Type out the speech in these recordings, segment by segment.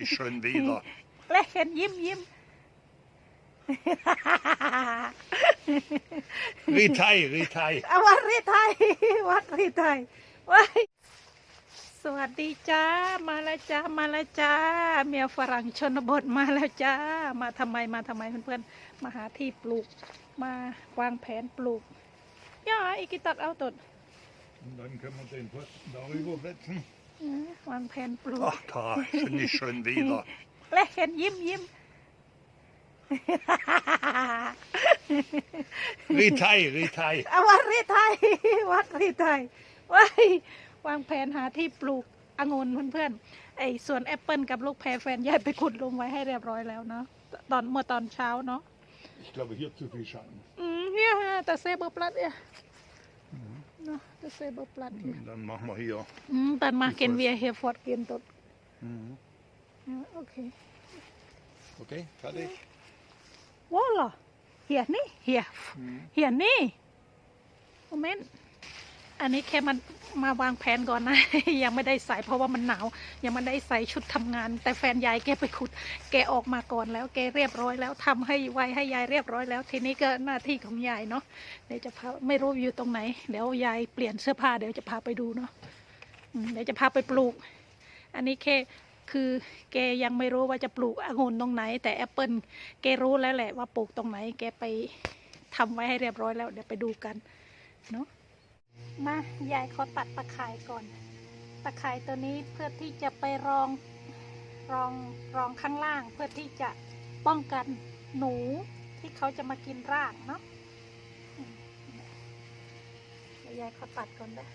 Nicht schon wieder. และเห็นยิ้มยิ้ม Ritei, Ritei. เอาวัดรีไทยวัดรีไทยว้ายสวัสดีจ้า มาแล้วจ้า มาแล้วจ้า เมียฝรั่งชนบทมาแล้วจ้า มาทำไม มาทำไมเพื่อนๆ มาหาที่ปลูก มาวางแผนปลูกย่าอีกิตัดเอาตด Und dann können wir den Posten darüber setzen. เออวางแผนปลูก Ach, da, nicht schon wieder. และเห็นยิ้มยิ้ม Ritei, Ritei. เอาวัดรีไทย วัดรีไทยว้ายวางแผนหาที่ปลูกองุ่นเพื่อนๆไอ้สวนแอปเปิลกับลูกแพรแฟนยายไปขุดลงไว้ให้เรียบร้อยแล้วเนาะตอนเมื่อตอนเช้าเนาะ Ich glaube, hier zu viel Schatten. อืมเนี่ยแต่เซเบอร์ปลัดเนี่ย Noch dasselbe Blatt hier. Dann machen wir hier. Mm, dann machen wir hier fortgehen dort. Mhm. Ja, okay. Okay, fertig. Voila. Hier, nih, hier. Mhm. Hier, nee. Moment. อันนี้แค่มันมาวางแผนก่อนนะ ยังไม่ได้ใส่เพราะว่ามันหนาว ยังไม่ได้ใส่ชุดทำงาน แต่แฟนยายแกไปขุด แกออกมาก่อนแล้วแกเรียบร้อยแล้วทำให้ไวให้ยายเรียบร้อยแล้ว ทีนี้ก็หน้าที่ของยายเนาะเดี๋ยวจะพาไม่รู้อยู่ตรงไหน เดี๋ยวยายเปลี่ยนเสื้อผ้าเดี๋ยวจะพาไปดูเนาะเดี๋ยวจะพาไปปลูก อันนี้แค่คือแกยังไม่รู้ว่าจะปลูกองุ่นตรงไหน แต่แอปเปิลแกรู้แล้วแหละว่าปลูกตรงไหน แกไปทำไว้ให้เรียบร้อยแล้ว เดี๋ยวไปดูกันเนาะ มายายเขาตัดตะข่ายก่อน ตะข่ายตัวนี้เพื่อที่จะไปรองรองรองข้างล่างเพื่อที่จะป้องกันหนูที่เขาจะมากินรากเนาะยวยายเขาตัดก่อนได้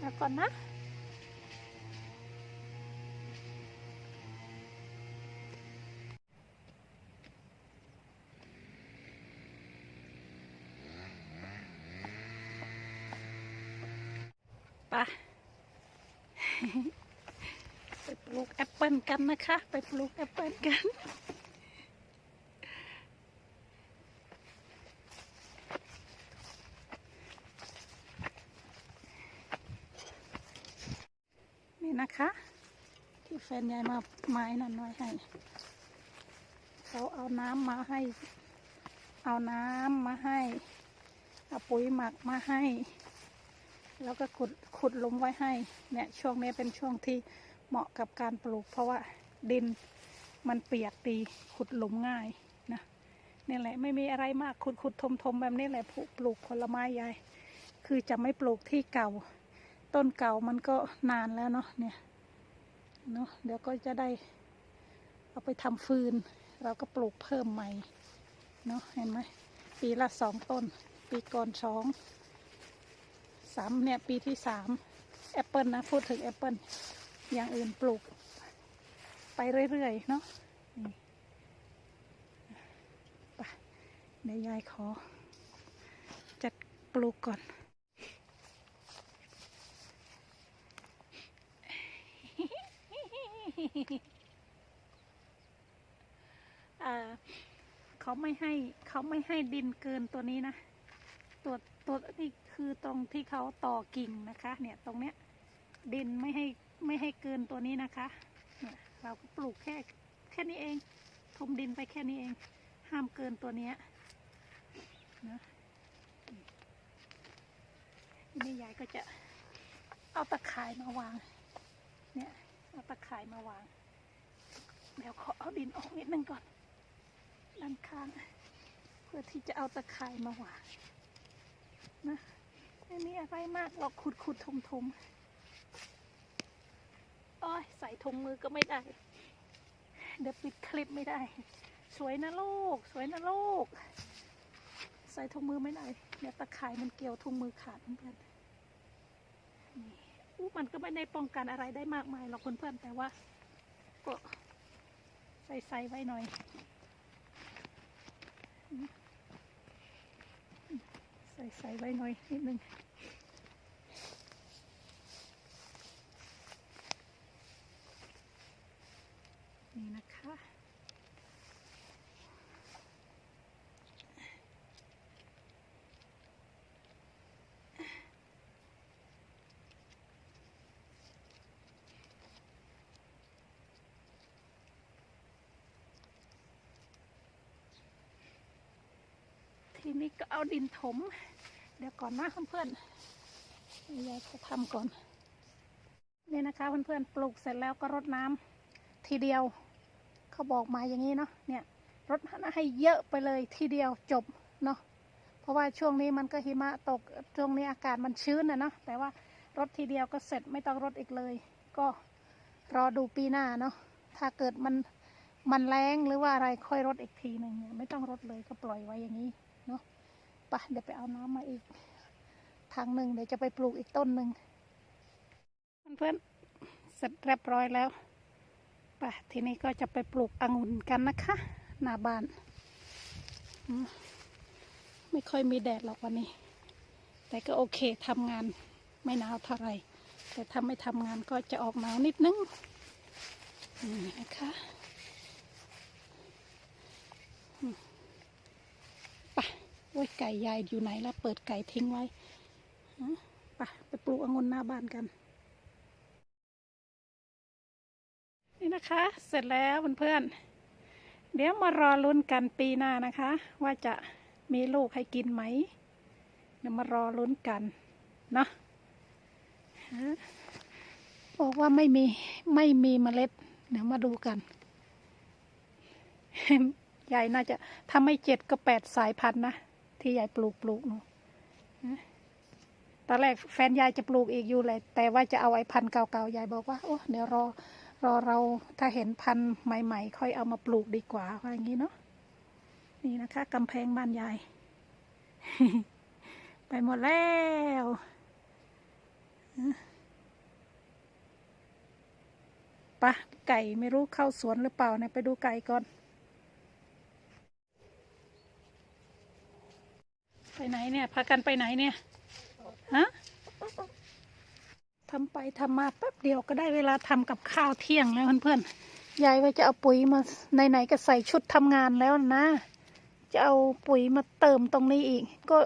แล้วก่อนนะ ไปไปปลูกแอปเปิลกันนะคะ ไปปลูกแอปเปิลกันนี่นะคะ ที่แฟนยายมาไม้นั่นน้อยให้ เขาเอาน้ำมาให้ เอาน้ำมาให้เอาปุ๋ยหมักมาให้ แล้วก็ขุดขุดลุมไว้ให้เนี่ยช่วงนี้เป็นช่วงที่เหมาะกับการปลูก เพราะว่าดินมันเปียกดีขุดหลุมง่ายนะนี่แหละไม่มีอะไรมากขุดขุดทมทมแบบนี้แหละปลูกปลูกผลไม้ยายคือจะไม่ปลูกที่เก่า ต้นเก่ามันก็นานแล้วเนาะเนี่ยเนาะเดี๋ยวก็จะได้เอาไปทำฟืน เราก็ปลูกเพิ่มใหม่เนาะเห็นไหมปีละสองต้น ปีก่อนสอง สามเนี่ยปีที่สามแอปเปิลนะพูดถึงแอปเปิลอย่างอื่นปลูก ไปเรื่อยๆเนาะไปเดี๋ยวยายขอ จัดปลูกก่อนเขาไม่ให้เขาไม่ให้ดินเกินตัวนี้นะ ตัว ตัวนี่คือตรงที่เขาต่อกิ่งนะคะ เนี่ยตรงเนี้ยดินไม่ให้ไม่ให้เกินตัวนี้นะคะ เนี่ยเราก็ปลูกแค่แค่นี้เองทมดินไปแค่นี้เอง ห้ามเกินตัวเนี้ยนะทีนี่ยายก็จะเอาตะข่ายมาวาง เนี่ยเอาตะข่ายมาวาง เดี๋ยวขอเอาดินออกนิดนึงก่อน ด้านข้าง เพื่อที่จะเอาตะข่ายมาวาง นะไม่มีอะไรมากเราขุดขุดทมทมโอ้ยใส่ถุงมือก็ไม่ได้ เดี๋ยวปิดคลิปไม่ได้ สวยนะลูก สวยนะลูก ใส่ถุงมือไม่ได้เดี๋ยวตะข่ายมันเกี่ยวถุงมือขาดเพื่อนนี่อู้มันก็ไม่ได้ป้องกันอะไรได้มากมายหรอกเพื่อนๆแต่ว่าก็ใส่ใส่ไว้หน่อย ใส่ใส่ไว้หน่อยนิดนึงนี่นะคะ ทีนี้ก็เอาดินถม เดี๋ยวก่อนนะเพื่อนๆยายจะทำก่อน นี่นะคะเพื่อนๆปลูกเสร็จแล้วก็รดน้ำทีเดียว เขาบอกมาอย่างนี้เนาะ เนี่ยรดให้เยอะไปเลยทีเดียวจบเนาะ เพราะว่าช่วงนี้มันก็หิมะตก ช่วงนี้อากาศมันชื้นนะเนาะ แต่ว่ารดทีเดียวก็เสร็จไม่ต้องรดอีกเลย ก็รอดูปีหน้าเนาะ ถ้าเกิดมันมันแรงหรือว่าอะไรค่อยรดอีกทีหนึ่งไม่ต้องรดเลยก็ปล่อยไว้อย่างนี้ เนาะไปเดี๋ยวไปเอาน้ำมาอีก ทางหนึ่งเดี๋ยวจะไปปลูกอีกต้นหนึ่งเพื่อนๆเสร็จเรียบร้อยแล้วไปทีนี้ก็จะไปปลูกองุ่นกันนะคะ หน้าบ้าน ไม่ค่อยมีแดดหรอกวันนี้ แต่ก็โอเคทำงานไม่หนาวเท่าไหร่แต่ถ้าไม่ทำงานก็จะออกหนาวนิดนึงนี่นะคะอืมไปโอ้ยไก่ยายอยู่ไหนแล้วเปิดไก่ทิ้งไว้ไปไปปลูกองุ่นหน้าบ้านกัน นี่นะคะ เสร็จแล้วเพื่อนๆเดี๋ยวมารอลุ้นกันปีหน้านะคะ ว่าจะมีลูกให้กินไหมเดี๋ยวมารอลุ้นกันเนาะบอกว่าไม่มีไม่มีเมล็ด เดี๋ยวมาดูกันยายน่าจะถ้าไม่เจ็ดก็แปดสายพันธุ์นะ ที่ยายปลูกปลูกเนาะตอนแรกแฟนยายจะปลูกอีกอยู่เลย แต่ว่าจะเอาไอ้พันธุ์เก่าๆยายบอกว่าโอ้เดี๋ยวรอรอเราถ้าเห็นพันธุ์ใหม่ ๆ ค่อยเอามาปลูกดีกว่าว่าอย่างนี้เนาะนี่นะคะกำแพงบ้านยาย ไปหมดแล้วปะไก่ไม่รู้เข้าสวนหรือเปล่าเนี่ยไปดูไก่ก่อน ไปไหนเนี่ยพากันไปไหนเนี่ยฮะทำไปทำมาแป๊บเดียวก็ได้เวลาทำกับข้าวเที่ยงแล้วเพื่อนๆยายว่าจะเอาปุ๋ยมาไหนๆก็ใส่ชุดทำงานแล้วนะ จะเอาปุ๋ยมาเติมตรงนี้อีก ก็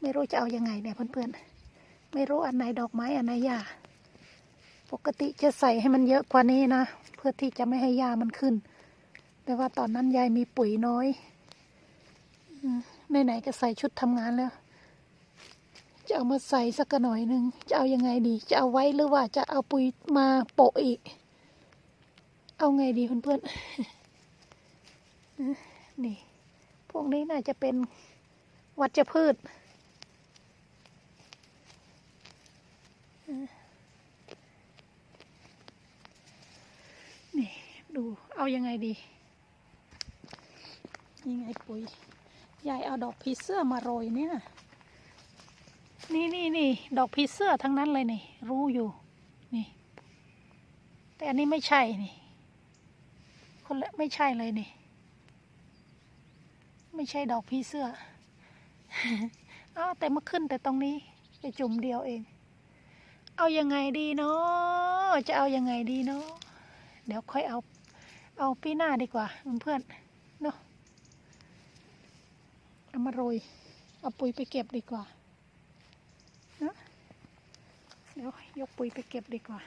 ไม่รู้จะเอายังไงเนี่ยเพื่อนๆไม่รู้อันไหนดอกไม้อันไหนหญ้าปกติจะใส่ให้มันเยอะกว่านี้นะเพื่อที่จะไม่ให้หญ้ามันขึ้น แต่ว่าตอนนั้นยายมีปุ๋ยน้อย อืม ไหนๆก็ใส่ชุดทำงานแล้ว จะเอามาใส่สักหน่อยหนึ่งจะเอายังไงดี จะเอาไว้หรือว่าจะเอาปุ๋ยมาโปะอีก เอาไงดีเพื่อนๆนี่ พวกนี้น่าจะเป็นวัชพืชนี่ ดูเอายังไงดี ยังไงปุ๋ย ยายเอาดอกผีเสื้อมาโรยเนี่ย นี่นี่นี่ดอกผีเสื้อทั้งนั้นเลยนี่ รู้อยู่ นี่ แต่อันนี้ไม่ใช่นี่ คนละไม่ใช่เลยนี่ ไม่ใช่ดอกผีเสื้ออ้าวแต่มาขึ้นแต่ตรงนี้ไปจุ่มเดียวเอง เอายังไงดีเนาะจะเอายังไงดีเนาะเดี๋ยวค่อยเอา เอาปีหน้าดีกว่าเพื่อนๆ เอามาโรย เอาปุ๋ยไปเก็บดีกว่านะเดี๋ยวยกปุ๋ยไปเก็บดีกว่า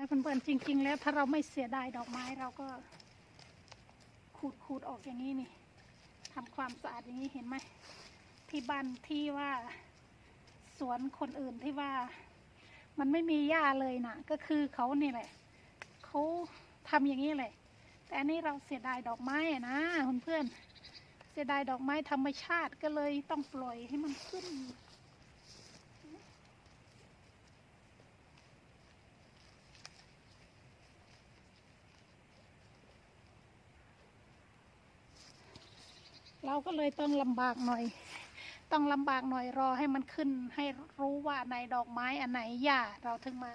ม้เพื่อนๆจริง ๆ แล้วถ้าเราไม่เสียดายดอกไม้เราก็ขูดขูดออกอย่างนี้นี่ทำความสะอาดอย่างนี้เห็นไหมที่บ้านที่ว่าสวนคนอื่นที่ว่า มันไม่มีหญ้าเลยนะก็คือเขานี่แหละเขาทำอย่างนี้แหละ แต่อันนี้เราเสียดายดอกไม้อะนะเพื่อนๆเสียดายดอกไม้ธรรมชาติก็เลยต้องปล่อยให้มันขึ้น เราก็เลยต้องลำบากหน่อย ต้องลำบากหน่อยรอให้มันขึ้น ให้รู้ว่าในดอกไม้อันไหนหญ้าเราถึงมา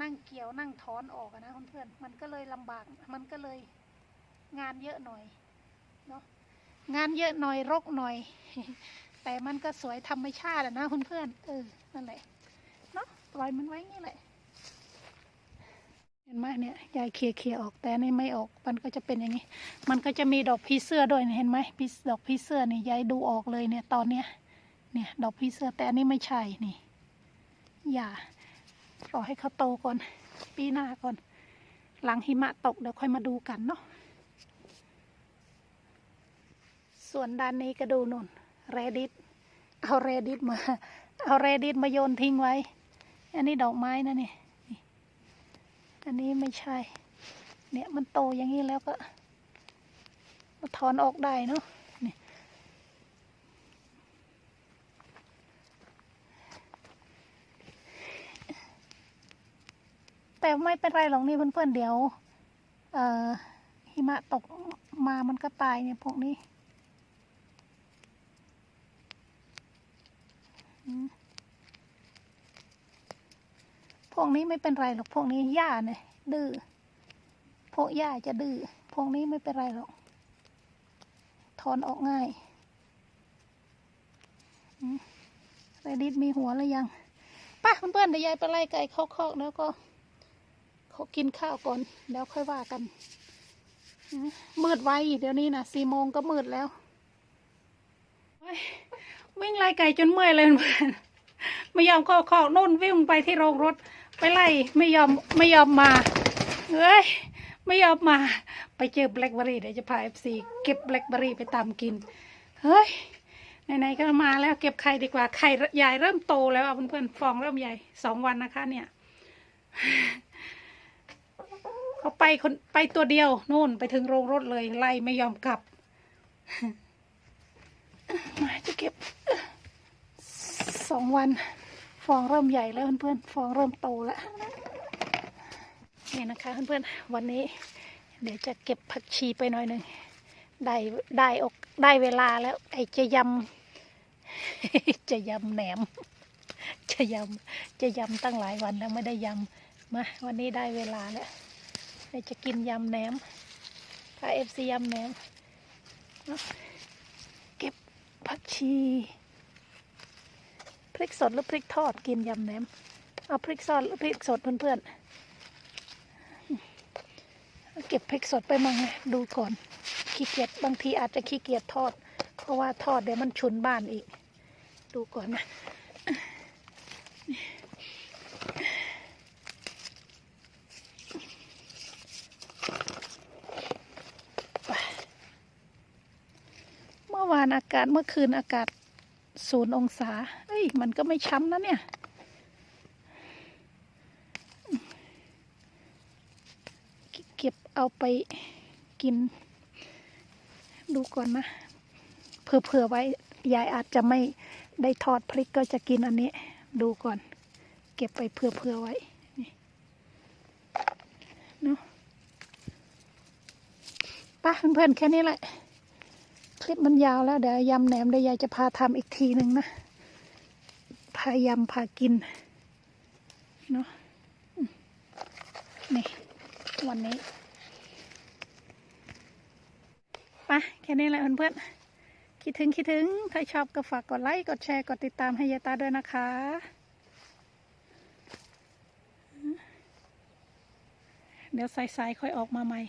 นั่งเกี่ยวนั่งถอนออกอะนะเพื่อนๆมันก็เลยลำบากมันก็เลยงานเยอะหน่อยเนาะงานเยอะหน่อยรกหน่อย แต่มันก็สวยธรรมชาติอะนะเพื่อนๆเออนั่นแหละเนาะปล่อยมันไว้งี้แหละ เห็นไหมเนี่ยยายเคลียร์เคลียร์ออกแต่นี่ไม่ออกมันก็จะเป็นอย่างนี้ มันก็จะมีดอกพีเสื้อด้วยเห็นไหมพีดอกพีเสื้อนี่ยายดูออกเลยเนี่ยตอนเนี้ยเนี่ยดอกพีเสื้อแต่อันนี้ไม่ใช่นี่ อย่ารอให้เขาโตก่อน ปีหน้าก่อน หลังหิมะตกเดี๋ยวค่อยมาดูกันเนาะส่วนด้านนี้ก็ดูนุ่นเรดิตเอาเรดิตมา เอาเรดิตมาโยนทิ้งไว้ อันนี้ดอกไม้นะเนี่ อันนี้ไม่ใช่ เนี่ยมันโตอย่างนี้แล้วก็มาถอนออกได้เนาะนี่แต่ไม่เป็นไรหรอกนี่เพื่อนๆเดี๋ยว เอ่อหิมะตกมามันก็ตายเนี่ยพวกนี้ พวกนี้ไม่เป็นไรหรอกพวกนี้หญ้าเนี่ยดื้อพวกหญ้าจะดื้อพวกนี้ไม่เป็นไรหรอก ถอนออกง่ายอืมเรดิตมีหัวหรือยังป้าเพื่อนๆเดี๋ยวยายไปไล่ไก่เข้าคอกแล้วก็เขากินข้าวก่อนแล้วค่อยว่ากัน มืดไวเดี๋ยวนี้นะสี่โมงก็มืดแล้วโอ้ยวิ่งไล่ไก่จนเมื่อยเลยเพื่อนไม่ยอมเข้าคอกนู่นวิ่งไปที่โรงรถ ไปไล่ไม่ยอมไม่ยอมมาเฮ้ยไม่ยอมมา ไปเจอแบล็คเบอรี่เดี๋ยวจะพาเอฟซีเก็บแบล็คเบอรี่ไปตามกิน เฮ้ยไหนๆก็มาแล้วเก็บไข่ดีกว่าไข่ใหญ่เริ่มโตแล้วอะเพื่อนๆฟองเริ่มใหญ่สองวันนะคะ เนี่ยเขาไปคนไปตัวเดียวนู่นไปถึงโรงรถเลยไล่ไม่ยอมกลับ มาจะเก็บสองวัน ฟองเริ่มใหญ่แล้วเพื่อนๆ ฟองเริ่มโตแล้วนี่นะคะเพื่อนๆ วันนี้ เดี๋ยวจะเก็บผักชีไปหน่อยหนึ่งได้ได้อกได้เวลาแล้ว ไอ้จะยำจะยำแหนม จะยำจะยำตั้งหลายวันแล้วไม่ได้ยำมาวันนี้ได้เวลาแล้วเดี๋ยวจะกินยำแหนมพาเอฟซียำแหนมเก็บผักชี พริกสดหรือพริกทอดกินยำแหนมเอาพริกซอสหรือพริกสดเพื่อนๆเก็บพริกสดไปมั่งไงดูก่อนขี้เกียจบางทีอาจจะขี้เกียจทอด เพราะว่าทอดเดี๋ยวมันฉุนบ้านอีก ดูก่อนนะเมื่อวานอากาศเมื่อคืนอากาศศูนย์องศา ย มันก็ไม่ช้ำนะเนี่ยเก็บเอาไปกิน ดูก่อนนะเผื่อๆไว้ ยายอาจจะไม่ได้ทอดพริกก็จะกินอันนี้ ดูก่อน เก็บไปเผื่อๆไว้นี่เนาะป้าเพื่อนๆแค่นี้แหละ คลิปมันยาวแล้ว เดี๋ยวยำแหนมเดี๋ยวยายจะพาทำอีกทีหนึ่งนะายำพากินเนาะนี่ วันนี้ไปแค่นี้แหละเพื่อนๆคิดถึงคิดถึง ถ้าชอบก็ฝากกดไลค์ กดแชร์ กดติดตามให้ยายตาด้วยนะคะเดี๋ยวสายๆค่อยออกมาใหม่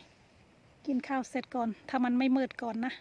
กินข้าวเสร็จก่อน ถ้ามันไม่มืดก่อนนะ